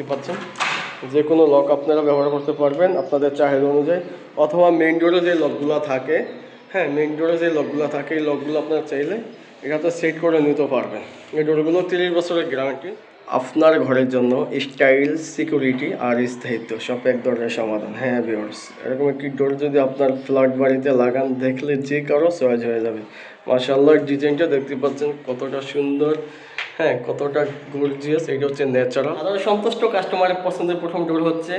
দেখতে পাচ্ছেন। যে কোনো লক আপনারা ব্যবহার করতে পারবেন আপনাদের চাহিদা অনুযায়ী। অথবা মেইন ডোরে যে লকগুলো থাকে হ্যাঁ মেইন ডোরে যে লকগুলো থাকে, এই লকগুলো আপনারা চাইলে এটাতে সেট করে নিতে পারবেন। এই ডোরগুলো তিরিশ বছরের গ্যারান্টি আপনার ঘরের জন্য স্টাইল সিকিউরিটি আর স্থায়িত্ব সব এক ধরনের সমাধান। হ্যাঁ ভিউয়ার্স এরকম একটি ডোর যদি আপনার ফ্ল্যাট বাড়িতে লাগান, দেখলে যে কারও সহজ হয়ে যাবে। মাশাআল্লাহ ডিজাইনটা দেখতে পাচ্ছেন কতটা সুন্দর। হ্যাঁ কতটা গর্জিয়াস এটা হচ্ছে ন্যাচারাল আর সন্তুষ্ট কাস্টমারের পছন্দের প্রথম ডোর হচ্ছে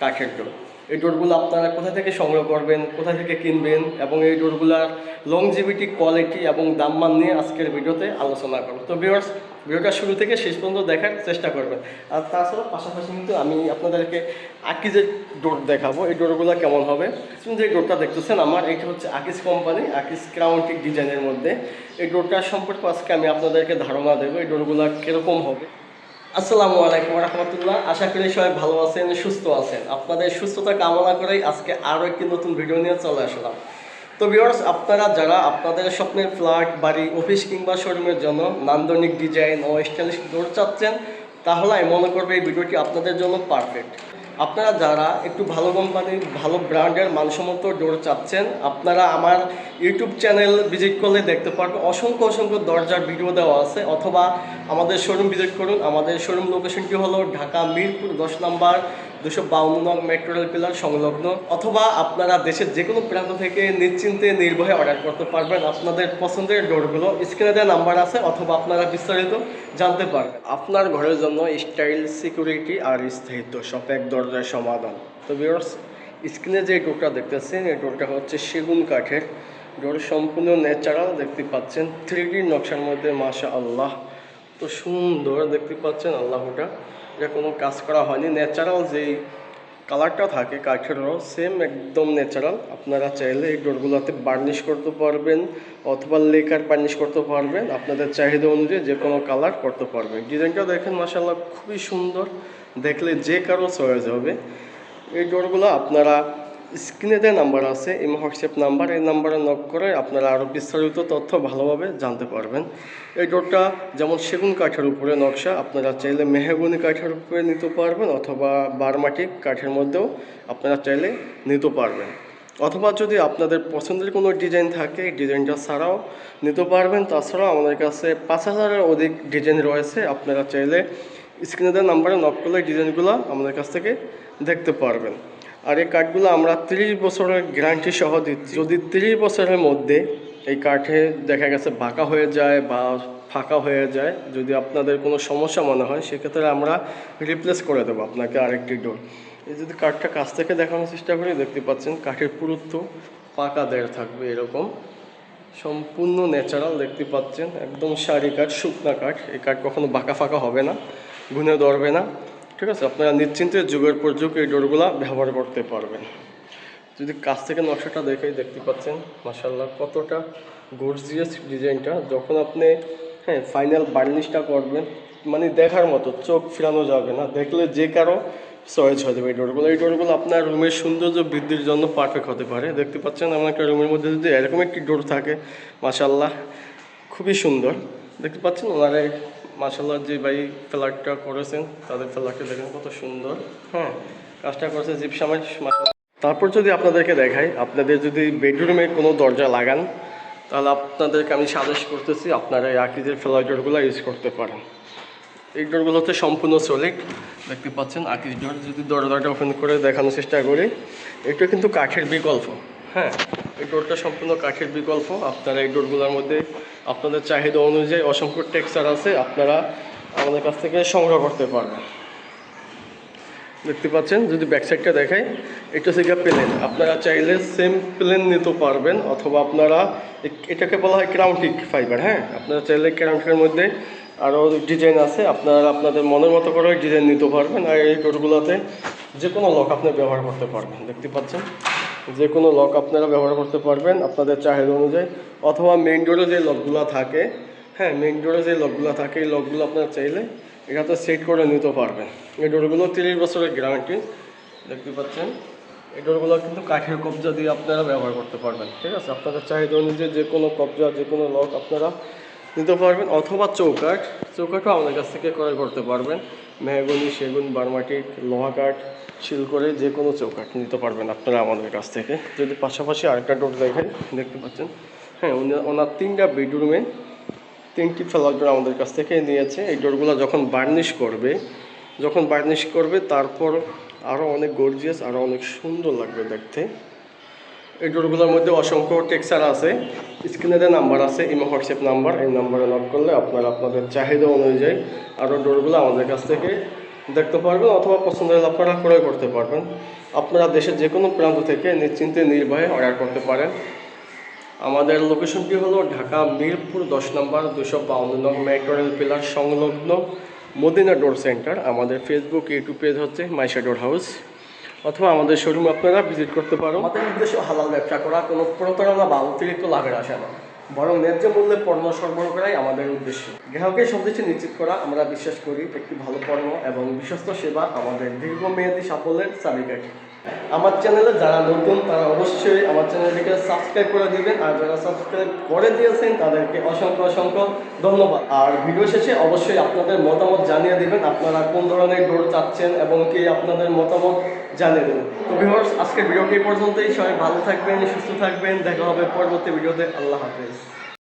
কাঠের ডোর এই ডোরগুলো আপনারা কোথা থেকে সংগ্রহ করবেন, কোথা থেকে কিনবেন এবং এই ডোরগুলার লংজিভিটি কোয়ালিটি এবং দাম মান নিয়ে আজকের ভিডিওতে আলোচনা করব। তো ভিউয়ার্স ভিডিওটা শুরু থেকে শেষ পর্যন্ত দেখার চেষ্টা করবেন। আর তাছাড়া পাশাপাশি কিন্তু আমি আপনাদেরকে আকিজের ডোর দেখাবো, এই ডোরগুলো কেমন হবে? যে ডোরটা দেখতেছেন আমার, এটা হচ্ছে আকিজ কোম্পানি আকিজ ক্রাউন্টিক ডিজাইনের মধ্যে। এই ডোরটার সম্পর্কে আজকে আমি আপনাদেরকে ধারণা দেবো, এই ডোরগুলো কীরকম হবে। আসসালামু আলাইকুম রহমতুল্লাহ আশা করি সবাই ভালো আছেন, সুস্থ আছেন। আপনাদের সুস্থতা কামনা করেই আজকে আরও একটি নতুন ভিডিও নিয়ে চলে আসলাম। তো ভিউয়ার্স আপনারা যারা আপনাদের স্বপ্নের ফ্ল্যাট, বাড়ি, অফিস কিংবা শোরুমের জন্য নান্দনিক ডিজাইন ও স্টাইলিশ ডোর চাচ্ছেন, তাহলে আমি মনে করব এই ভিডিওটি আপনাদের জন্য পারফেক্ট আপনারা যারা একটু ভালো কোম্পানির ভালো ব্র্যান্ডের মানসম্মত ডোর চাচ্ছেন, আপনারা আমার ইউটিউব চ্যানেল ভিজিট করলে দেখতে পারবেন। অসংখ্য অসংখ্য দরজার ভিডিও দেওয়া আছে, অথবা আমাদের শোরুম ভিজিট করুন। আমাদের শোরুম লোকেশনটি হলো ঢাকা মিরপুর দশ নম্বর দুশো বাউন্ন নং মেট্রো রেল পিলার সংলগ্ন অথবা আপনারা দেশের যে কোনো প্রান্ত থেকে নিশ্চিন্তে নির্ভয়ে অর্ডার করতে পারবেন। আপনাদের পছন্দের ডোরগুলো স্ক্রিনে দেওয়া নাম্বার আছে অথবা আপনারা বিস্তারিত জানতে পারবেন। আপনার ঘরের জন্য স্টাইল সিকিউরিটি আর স্থায়িত্ব সব এক দরজার সমাধান। তো ভিউয়ার্স স্ক্রিনে যে ডোরটা দেখতেছেন, এই ডোরটা হচ্ছে সেগুন কাঠের। ডোর সম্পূর্ণ ন্যাচারাল দেখতে পাচ্ছেন থ্রি নকশার মধ্যে মাশা আল্লাহ তো সুন্দর, দেখতে পাচ্ছেন আল্লাহটা। এটা কোনো কাজ করা হয়নি। ন্যাচারাল যেই কালারটা থাকে কাঠেরও সেম একদম ন্যাচারাল আপনারা চাইলে এই ডোরগুলোতে বার্নিশ করতে পারবেন অথবা লেকার বার্নিশ করতে পারবেন। আপনাদের চাহিদা অনুযায়ী যে কোনো কালার করতে পারবেন। ডিজাইনটা দেখেন মাসাল্লাহ খুবই সুন্দর। দেখলে যে কারও চয়েস হবে। এই ডোরগুলো আপনারা স্ক্রিনে নাম্বার আছে, এই হোয়াটসঅ্যাপ নাম্বার, এই নাম্বারে নক করে আপনারা আরও বিস্তারিত তথ্য ভালোভাবে জানতে পারবেন। এই ডোরটা যেমন সেগুন কাঠের উপরে নকশা, আপনারা চাইলে মেহগুনি কাঠের উপরে নিতে পারবেন অথবা বারমাটিক কাঠের মধ্যেও আপনারা চাইলে নিতে পারবেন। অথবা যদি আপনাদের পছন্দের কোনো ডিজাইন থাকে ডিজাইনটা ছাড়াও নিতে পারবেন। তাছাড়াও আমাদের কাছে পাঁচ হাজারের অধিক ডিজাইন রয়েছে, আপনারা চাইলে স্ক্রিনে দেওয়া নাম্বারে নক করলে ডিজাইনগুলো আমাদের কাছ থেকে দেখতে পারবেন। আর এই কাঠগুলো আমরা তিরিশ বছরের গ্যারান্টি সহ দিচ্ছি। যদি তিরিশ বছরের মধ্যে এই কাঠে দেখা গেছে বাঁকা হয়ে যায় বা ফাঁকা হয়ে যায়, যদি আপনাদের কোনো সমস্যা মনে হয়, সেক্ষেত্রে আমরা রিপ্লেস করে দেবো আপনাকে আরেকটি ডোর এই যদি কাঠটা কাছ থেকে দেখানোর চেষ্টা করি, দেখতে পাচ্ছেন কাঠের পুরুত্ব পাকা দেড় থাকবে এরকম। সম্পূর্ণ ন্যাচারাল দেখতে পাচ্ছেন একদম সারি কাঠ, শুকনা কাঠ। এই কাঠ কখনো বাঁকা ফাঁকা হবে না গুনে ধরবে না। ঠিক আছে, আপনারা নিশ্চিন্তে যুগের পর যুগ এই ডোরগুলা ব্যবহার করতে পারবেন। যদি কাছ থেকে নকশাটা দেখে দেখতে পাচ্ছেন মাসাল্লাহ কতটা গর্জিয়াস ডিজাইনটা। যখন আপনি হ্যাঁ ফাইনাল বার্নিশটা করবেন মানে দেখার মতো, চোখ ফিরানো যাবে না। দেখলে যে কারও চয়েস হয়ে যাবে এই ডোরগুলো। এই ডোরগুলো আপনার রুমের সৌন্দর্য বৃদ্ধির জন্য পারফেক্ট হতে পারে। দেখতে পাচ্ছেন আমার একটা রুমের মধ্যে যদি এরকম একটি ডোর থাকে মাসাল্লাহ খুবই সুন্দর। দেখতে পাচ্ছেন, ওনারা মাসাল্লাহ যে ভাই ফ্ল্যাটটা করেছেন, তাদের ফ্ল্যাটটা দেখেন কত সুন্দর। হ্যাঁ কাজটা করেছে জিপসামের তারপর যদি আপনাদেরকে দেখাই, আপনাদের যদি বেডরুমে কোনো দরজা লাগান, তাহলে আপনাদেরকে আমি সাজেস্ট করতেছি আপনারা এই আকৃতির ফ্লাই ডোরগুলো ইউজ করতে পারেন। এই ডোরগুলো হচ্ছে সম্পূর্ণ সলিড, দেখতে পাচ্ছেন আকৃতি ডোর। যদি দরজাটা ওপেন করে দেখানোর চেষ্টা করি, এটা কিন্তু কাঠের বিকল্প। হ্যাঁ এই ডোরটা সম্পূর্ণ কাঠের বিকল্প। আপনারা এই ডোরগুলোর মধ্যে আপনাদের চাহিদা অনুযায়ী অসংখ্য টেক্সচার আছে, আপনারা আমাদের কাছ থেকে সংগ্রহ করতে পারবেন। দেখতে পাচ্ছেন, যদি ব্যাক সাইডটা দেখাই, এটা গিয়ে প্লেন আপনারা চাইলে সেম প্লেন নিতে পারবেন, অথবা আপনারা এটাকে বলা হয় ক্রাউন্টিক ফাইবার হ্যাঁ? আপনারা চাইলে ক্রাউন্টিকের মধ্যে আরও ডিজাইন আছে, আপনারা আপনাদের মনের মতো করে ডিজাইন নিতে পারবেন, আর এই ডোরগুলোতে যে কোনো লক আপনি ব্যবহার করতে পারবেন। দেখতে পাচ্ছেন? যে কোনো লক আপনারা ব্যবহার করতে পারবেন আপনাদের চাহিদা অনুযায়ী, অথবা মেইন ডোরে যে লকগুলো থাকে হ্যাঁ মেইন ডোরে যে লকগুলো থাকে, এই লকগুলো আপনারা চাইলে এটাতে সেট করে নিতে পারবেন। এই ডোরগুলো তিরিশ বছরের গ্যারান্টি দেখতে পাচ্ছেন? এই ডোরগুলো কিন্তু কাঠের কবজা দিয়ে আপনারা ব্যবহার করতে পারবেন, ঠিক আছে? আপনাদের চাহিদা অনুযায়ী যে কোনো কবজা, যে কোনো লক আপনারা নিতে পারবেন, অথবা চৌকাঠ, চৌকাঠও আমাদের কাছ থেকে ক্রয় করতে পারবেন। মেহগনি, সেগুন বারমাটিক লোহা কাঠ শিল করে যে কোনো চৌকাঠ নিতে পারবেন আপনারা আমাদের কাছ থেকে। যদি পাশাপাশি আরেকটা ডোর দেখেন, দেখতে পাচ্ছেন? হ্যাঁ ওনার তিনটা বেডরুমে তিনটি ফ্লাওয়ার ডোর আমাদের কাছ থেকে নিয়েছে। এই ডোরগুলো যখন বার্নিশ করবে, যখন বার্নিশ করবে, তারপর আরও অনেক গর্জিয়াস আরও অনেক সুন্দর লাগবে দেখতে। এই ডোরগুলোর মধ্যে অসংখ্য টেক্সার আছে। স্ক্রিনে যে নাম্বার আছে, ইমো, হোয়াটসঅ্যাপ নাম্বার, এই নাম্বারে নক করলে আপনারা আপনাদের চাহিদা অনুযায়ী আরও ডোরগুলো আমাদের কাছ থেকে দেখতে পারবেন অথবা পছন্দ হলে আপনারা ক্রয় করতে পারবেন। আপনারা দেশের যে কোনো প্রান্ত থেকে নিশ্চিন্তে নির্ভয়ে অর্ডার করতে পারেন। আমাদের লোকেশনটি হলো ঢাকা মিরপুর দশ নম্বর দুশো বাউন্ন নং মেট্রো রেল পিলার সংলগ্ন মদিনা ডোর সেন্টার। আমাদের ফেসবুক, ইউটিউব পেজ হচ্ছে মাইশা ডোর হাউস। অথবা আমাদের শোরুম আপনারা ভিজিট করতে পারো। আমাদের উদ্দেশ্য হালাল ব্যবসা করা, কোনো প্রতারণা বা অতিরিক্ত লাভের আসে না বরং ন্যায্য মূল্যে পণ্য সরবরাহ করাই আমাদের উদ্দেশ্য। গ্রাহকের সন্তুষ্টি নিশ্চিত করা, আমরা বিশ্বাস করি একটি ভালো পণ্য এবং বিশ্বস্ত সেবা আমাদের দীর্ঘমেয়াদী সাফল্যের চাবিকাঠি। আমার চ্যানেলে যারা নতুন, তারা অবশ্যই আমার চ্যানেলটিকে সাবস্ক্রাইব করে দিবেন। আর যারা সাবস্ক্রাইব করে দিয়েছেন, তাদেরকে অসংখ্য অসংখ্য ধন্যবাদ। আর ভিডিও শেষে অবশ্যই আপনাদের মতামত জানিয়ে দিবেন। আপনারা কোন ধরনের ডোর চাচ্ছেন এবং কি আপনাদের মতামত জানিয়ে দেবেন। তো ভিউয়ার্স আজকের ভিডিওটি পর্যন্তই। সবাই ভালো থাকবেন, সুস্থ থাকবেন। দেখা হবে পরবর্তী ভিডিওতে আল্লাহ হাফেজ।